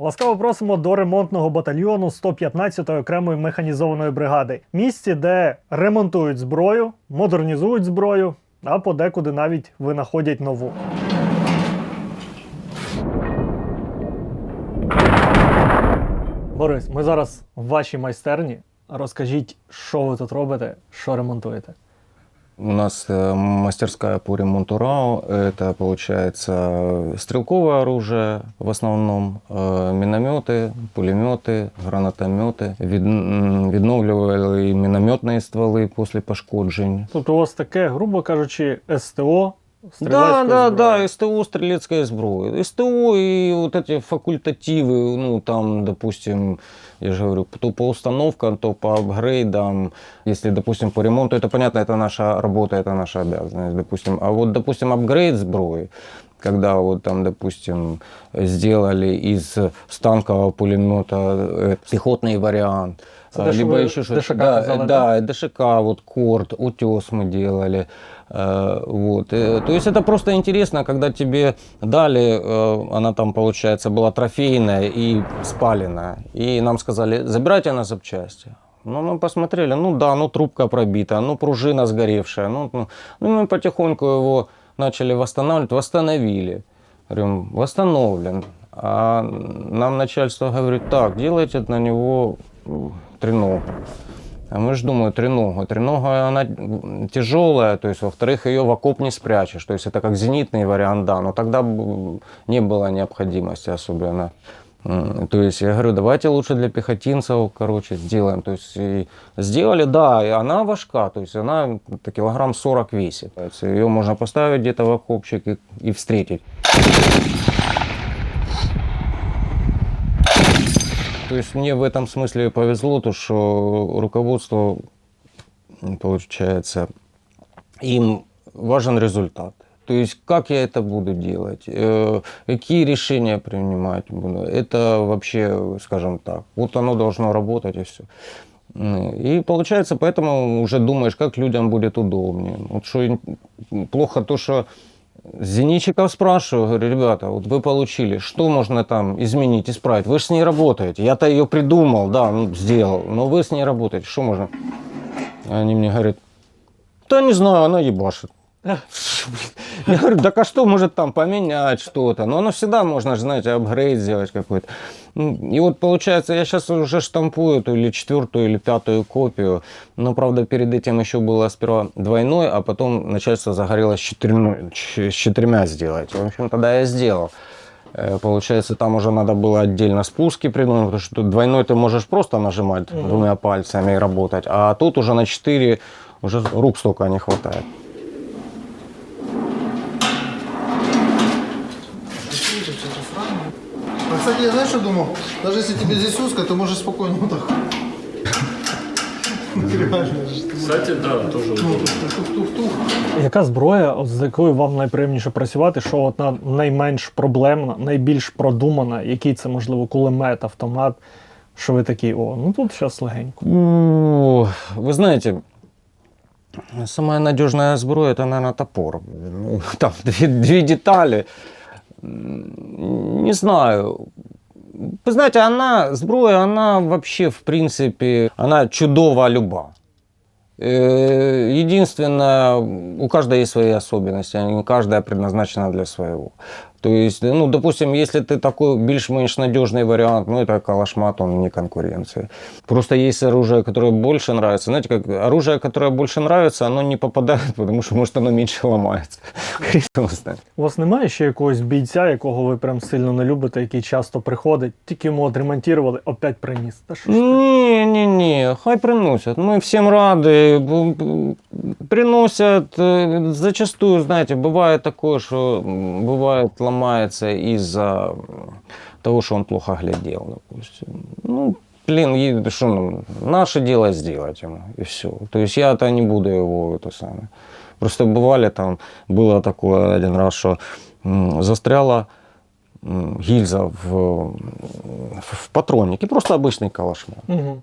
Ласкаво просимо до ремонтного батальйону 115-ї окремої механізованої бригади. Місці, де ремонтують зброю, модернізують зброю, а подекуди навіть винаходять нову. Борис, ми зараз в вашій майстерні. Розкажіть, що ви тут робите, що ремонтуєте. У нас э, мастерская по ремонту РАО. Это, получается, стрелковое оружие в основном, э, минометы, пулеметы, гранатометы, вид- м, відновлювали минометные стволи после пошкоджень. Тобто у вас таке, грубо кажучи, СТО. Да, стрілецької да, зброї. да, СТО стрелецкая зброя. СТО и вот эти факультативы, ну там, допустим, я же говорю, то по установкам, то по апгрейдам. Если, допустим, по ремонту, это понятно, это наша работа, это наша обязанность, допустим. А вот, допустим, апгрейд сброи, когда вот там, допустим, сделали из станкового пулемета э, пехотный вариант, Это а, либо еще что ДШК да, казали, да, ДШК, вот корт, утес мы делали. Э, Вот. Э, То есть это просто интересно, когда тебе дали, э, она там, получается, была трофейная и спаленная. И нам сказали, забирайте на запчасти. Ну, мы посмотрели, ну да, ну трубка пробита, ну пружина сгоревшая. Ну, ну, ну мы потихоньку его начали восстанавливать, восстановили. Говорим, восстановлен. А нам начальство говорит, так, делайте на него треногу. А мы же думаем, треногу. Тренога, она тяжелая, то есть, во-вторых, ее в окоп не спрячешь. То есть, это как зенитный вариант, да, но тогда не было необходимости особенно. М, То есть, я говорю, давайте лучше для пехотинцев, короче, сделаем. То есть, и сделали, да, и она важка, то есть, она где-то килограмм 40 весит. То ее можно поставить где-то в окопчик и, и встретить. То есть мне в этом смысле повезло, то что руководство, получается, им важен результат. То есть как я это буду делать, э, какие решения принимать буду, это вообще, скажем так, вот оно должно работать и все. И получается, поэтому уже думаешь, как людям будет удобнее. Вот что плохо то, что Зенитчиков спрашиваю, говорю, ребята, вот вы получили, что можно там изменить, исправить? Вы же с ней работаете. Я-то ее придумал, да, ну, сделал, но вы с ней работаете, что можно? Они мне говорят, да не знаю, она ебашит. Я говорю, так а что может там поменять что-то? Но оно всегда можно, знаете, апгрейд сделать какой-то. Ну, И вот получается, я сейчас уже штампую эту или четвертую, или пятую копию. Но, правда, перед этим еще было сперва двойной, а потом начальство загорелось четырьмя, с четырьмя сделать. В общем, тогда я сделал. Э, Получается, там уже надо было отдельно спуски придумать, потому что тут двойной ты можешь просто нажимать двумя пальцами и работать, а тут уже на четыре уже рук столько не хватает. кстати, я знаешь, что думал? Даже если тебе здесь узко, ты можешь спокойно вот так. Реально же. Кстати, да, тоже удобно. Тух-тух-тух. Яка зброя, от з якою вам найприємніше працювати, що от на найменш проблемна, найбільш продумана, який це, можливо, кулемет, автомат, що ви такі, о, ну тут зараз легенько. Ну, Вы знаете, самая надежная сброя это, наверное, топор. Ну, Там две, две детали. Не знаю. Вы знаете, она, сброя, она вообще, в принципе, она чудова люба. Э, Единственное, у каждой есть свои особенности, каждая предназначена для своего. То есть, ну, допустим, если ты такой більш-менш надежный вариант, ну, это калашмат, он не конкуренция. Просто есть оружие, которое больше нравится. Знаете, как оружие, которое больше нравится, оно не попадает, потому что, может, оно меньше ломается. Хрен его знает. У вас немає ще якогось бійця, якого ви прям сильно не любите, який часто приходить, тільки йому отремонтували, опять приніс. Та що ж таке? Не, не, не, хай приносят. Мы всем рады. Б- б- Приносят. э, Зачастую, знаете, бывает такое, что м, бывает ломается из-за того, что он плохо глядел, допустим. Ну, блин, что нам, наше дело сделать ему, и все. То есть я-то не буду его это самое. Просто бывали там, было такое один раз, что застряла гильза в, в патроннике, просто обычный калашмат. Угу.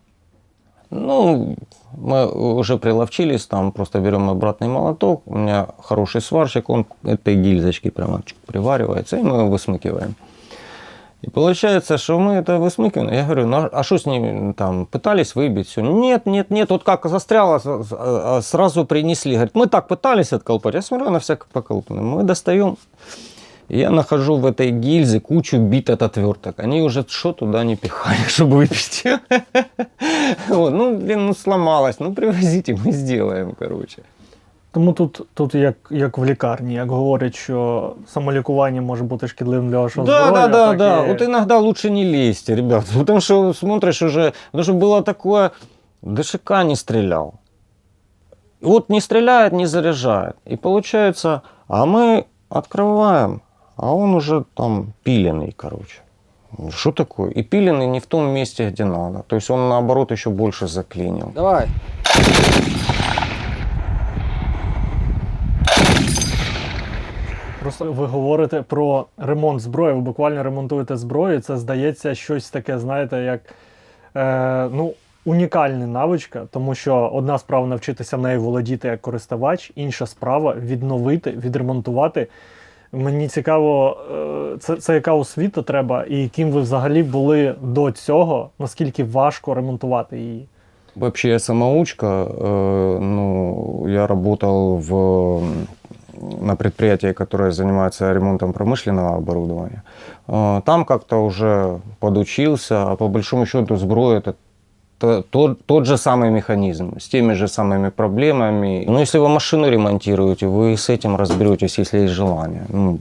Ну, мы уже приловчились, там просто берем обратный молоток. У меня хороший сварщик, он этой гильзочки прямо чик приваривается, и мы его высмыкиваем. И получается, что мы это высмыкиваем. Я говорю, ну а что с ними там, пытались выбить все? Нет, нет, нет, вот как застряло, с- с- а, сразу принесли. Говорит, мы так пытались отколпать. Я смотрю, на всякое поколпано. Мы достаем, и я нахожу в этой гильзе кучу бит от отверток. Они уже что туда не пихали, чтобы выпить. Вот, Ну, блин, ну сломалось. Ну, привозите, мы сделаем, короче. Тому тут, тут як, як в лікарні, як говорять, що самолікування може бути шкідливим для вашого Да, здоров'я. да, да, так да. і- Вот иногда лучше не лезьте, ребят. Потому что смотришь уже, потому что было такое, ДШК не стрелял. Вот не стреляет, не заряжает. И получается, а мы открываем, а он уже там пиленный, короче. Что такое? И пиленный не в том месте, где надо. То есть он наоборот еще больше заклинил. Давай. Просто ви говорите про ремонт зброї, ви буквально ремонтуєте зброю. Це здається щось таке, знаєте, як е, ну, унікальна навичка, тому що одна справа навчитися нею володіти як користувач, інша справа відновити, відремонтувати. Мені цікаво, е, це, це яка освіта треба, і ким ви взагалі були до цього, наскільки важко ремонтувати її. Вообще я самоучка. э, ну, я работал в, м, на предприятии, которое занимается ремонтом промышленного оборудования. Э, там как-то уже подучился, а по большому счету сброя это то- тот, тот же самый механизм, с теми же самыми проблемами. Но если вы машину ремонтируете, вы с этим разберетесь, если есть желание. Ну,